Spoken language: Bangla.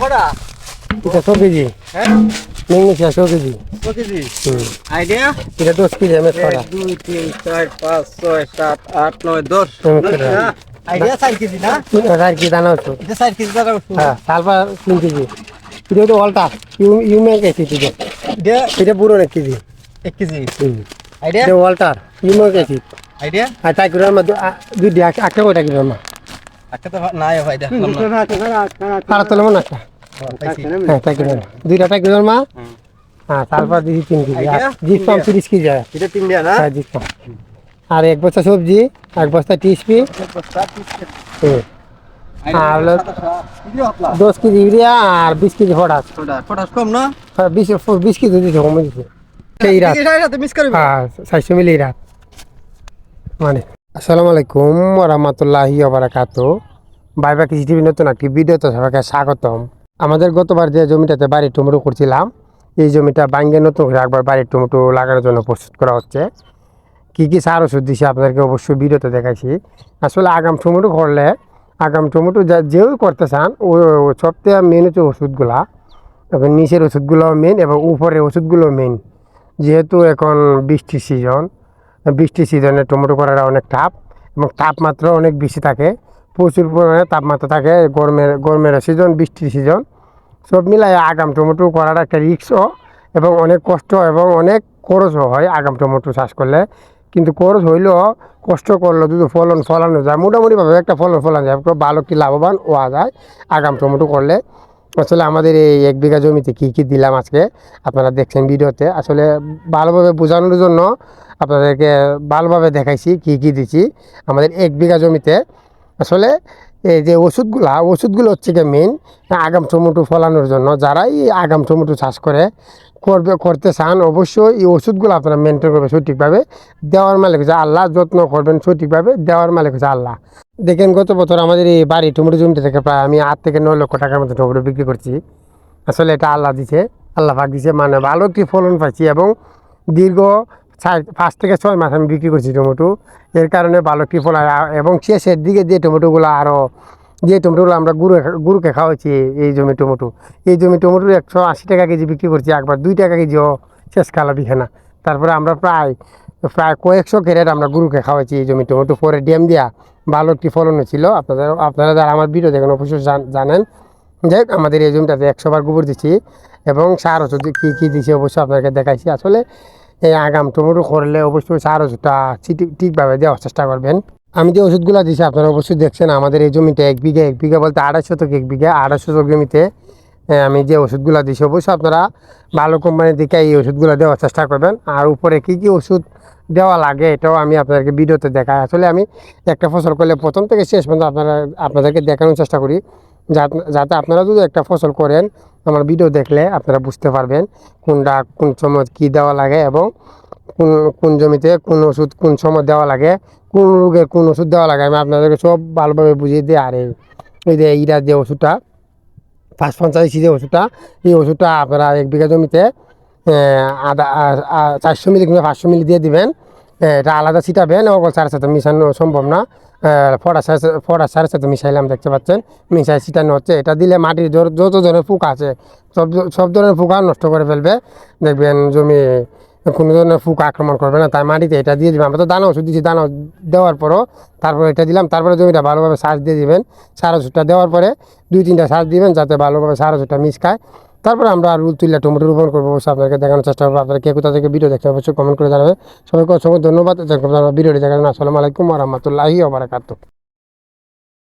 কটা এটা ছ কেজি। হ্যাঁ? ছ কেজি। কেজি? আইডিয়া? এটা দশ কেজি এম এস এক দুই তিন চার পাঁচ ছয় সাত আট নয় দশ। হুম, দশ সেটা। না? আইডিয়া চার কেজি না? আর কি দানা হচ্ছে। এটা চার কেজি ওষুধ হ্যাঁ তিন কেজি। এটা তো অলটা কেজি এটা? পুরো এক কেজি। এক কেজি? আইডিয়া? এটা ইউমেন কেজি। আইডিয়া? আর তাই করে আমার দুই একটা কয়টা কিলো আমার? তো নাই ভাই দেখলাম না। আর তোলে মনে একটা। হ্যাঁ। হ্যাঁ দুইটা মা? হ্যাঁ তারপর দিদি তিন কেজি। আর জিপ পাম তিরিশ কেজি হয়। এটা তিন না? হ্যাঁ জিপ পাম আর এক বস্তা সবজি এক বস্তা টিসপি। হুম। আর হলো দশ কেজি ইউরিয়া আর বিশ কেজি ফটাস কম না? হ্যাঁ, বিশ বিশ কেজি কমে সেই রাত। হ্যাঁ সাতশো মিলি রাত। মানে আসসালামু আলাইকুম রহমতুল্লাহি বাইবা কৃষি টিভি নতুন একটি ভিডিওতে সবাইকে স্বাগতম। আমাদের গতবার যে জমিটাতে বাড়ির টমেটো করছিলাম, এই জমিটা বাঙ্গে নতুন করে একবার বাড়ির টমেটো লাগানোর জন্য প্রস্তুত করা হচ্ছে। কী কী সার ওষুধ দিছে আপনাদেরকে অবশ্যই ভিডিওতে দেখাইছি। আসলে আগাম টমেটো করলে, আগাম টমেটো যা যেও করতে চান ওই সবথেকে মেন হচ্ছে ওষুধগুলা, এবং নিচের ওষুধগুলো মেন এবং উপরের ওষুধগুলো মেন যেহেতু এখন বৃষ্টির সিজন বৃষ্টির সিজনে টমেটো করাটা অনেক টাফ এবং তাপমাত্রা অনেক বেশি থাকে। প্রচুর পরিমাণে তাপমাত্রা থাকে গরমের গরমের সিজন বৃষ্টির সিজন সব মিলাই আগাম টমেটো করাটা একটা রিক্সও এবং অনেক কষ্ট এবং অনেক খরচও হয় আগাম টমেটো চাষ করলে। কিন্তু খরচ হইলেও কষ্ট করলেও যদি ফলন ফলানো যায়, মোটামুটিভাবে একটা ফলন ফলানো যায় ভালো কি লাভবান হওয়া যায় আগাম টমেটো করলে। আসলে আমাদের এই এক বিঘা জমিতে কী কী দিলাম আজকে আপনারা দেখছেন ভিডিওতে। আসলে ভালোভাবে বোঝানোর জন্য আপনাদেরকে ভালোভাবে দেখাইছি, কী কী দিছি। আমাদের এক বিঘা জমিতে আসলে এই যে ওষুধগুলা, ওষুধগুলো হচ্ছে গিয়ে মেন আগাম টমেটো ফলানোর জন্য। যারাই আগাম টমেটো চাষ করে, করবে, করতে চান, অবশ্যই এই ওষুধগুলো আপনারা মেনটেন করবে সঠিকভাবে। দেওয়ার মালিক হচ্ছে আল্লাহ, যত্ন করবেন সঠিকভাবে, দেওয়ার মালিক হচ্ছে আল্লাহ। দেখেন গত বছর আমাদের এই বাড়ি টমেটো জমিতে থেকে প্রায় আমি আট থেকে নয় লক্ষ টাকার মতো টমেটো বিক্রি করছি। আসলে এটা আল্লাহ দিছে, আল্লাহ ভাগ দিছে। মানে ভালো একটি ফলন পাইছি এবং দীর্ঘ চার, পাঁচ থেকে ছয় মাস আমি বিক্রি করছি টমেটো। এর কারণে ভালো ফলন আর- এবং শেষের দিকে যে টমেটোগুলো আরও যে টমেটোগুলো আমরা গুরু গুরুকে খাওয়াচ্ছি, এই জমি টমেটো। এই জমি টমেটো একশো আশি টাকা কেজি বিক্রি করছি, একবার দুই টাকা কেজিও শেষ কালা বিখানা। তারপরে আমরা প্রায় প্রায় কয়েকশো ক্যারেট আমরা গরুকে খাওয়াচ্ছি এই জমি টমেটো। পরে ড্যাম দিয়া ভালো একটি ফলন ছিল আপনাদের আপনারা যারা আমার ভিডিও দেখেন, অবশ্যই জান- জানেন। যাই আমাদের এই জমিটাতে একশোবার গোবর দিচ্ছি, এবং সার ওষুধ কী কী দিচ্ছি অবশ্যই আপনাকে দেখাইছি। আসলে এই আগাম টমেটো করলে অবশ্যই সার ওষুধটা ঠিকভাবে দেওয়ার চেষ্টা করবেন। আমি যে ওষুধগুলো দিচ্ছি আপনারা অবশ্যই দেখছেন আমাদের এই জমিটা এক বিঘা এক বিঘা বলতে আড়াইশো থেকে এক বিঘা আড়াইশো জমিতে এ, আমি যে ওষুধগুলো দিচ্ছি অবশ্যই আপনারা ভালো কোম্পানির দিকে এই ওষুধগুলো দেওয়ার চেষ্টা করবেন। আর উপরে কী কী ওষুধ দেওয়া লাগে এটাও আমি আপনাদেরকে ভিডিওতে দেখাই। আসলে আমি একটা ফসল করলে প্রথম থেকে শেষ পর্যন্ত আপনারা আপনাদেরকে দেখানোর চেষ্টা করি। যাতে- আপনারা যদি একটা ফসল করেন আমার ভিডিও দেখলে আপনারা বুঝতে পারবেন কোনটা কোন সময় কী দেওয়া লাগে এবং কোন কোন জমিতে কোন ওষুধ কোন সময় দেওয়া লাগে কোন রোগের কোন ওষুধ দেওয়া লাগে আমি আপনাদেরকে সব ভালোভাবে বুঝিয়ে দিই। আর এই- যে ইরা যে ওষুধটা পাঁচ পঞ্চাশ যে ওষুধটা এই ওষুধটা আপনারা এক বিঘা জমিতে আহ, আধা আ- আ- চারশো মিলি কিংবা পাঁচশো মিলি দিয়ে দিবেন। এটা আলাদা ছিটাবেন অকল চার সাথে মিশানো সম্ভব না। ফড়া সার ফড়া সারের সাথে মিশাইলাম, দেখতে পাচ্ছেন? মিশাই ছিটানো হচ্ছে। এটা দিলে মাটির যত- ধরনের পোকা আছে, সব সব ধরনের পোকা নষ্ট করে ফেলবে। দেখবেন জমি কোনো ধরনের পোকা আক্রমণ করবে না। তাই মাটিতে এটা দিয়ে দিবেন। আমরা তো দানা ওষুধ দিচ্ছি দানা দেওয়ার পরও তারপরে এটা দিলাম। তারপরে জমিটা ভালোভাবে সার দিয়ে দিবেন। সার ওষুধটা দেওয়ার পরে দুই তিনটা সার দিবেন, যাতে ভালোভাবে সার ওষুধটা মিস খায়। তারপরে আমরা আর তুললে টমেটো রোপণ করব। অবশ্যই আপনাকে দেখানোর চেষ্টা করব। আপনারা কে কোথা থেকে ভিডিও দেখতে অবশ্যই কমেন্ট করে জানাবে সবাইকে অসংখ্য ধন্যবাদ। ভিডিওটি দেখার আসসালামু আলাইকুম রহমতুল্লাহি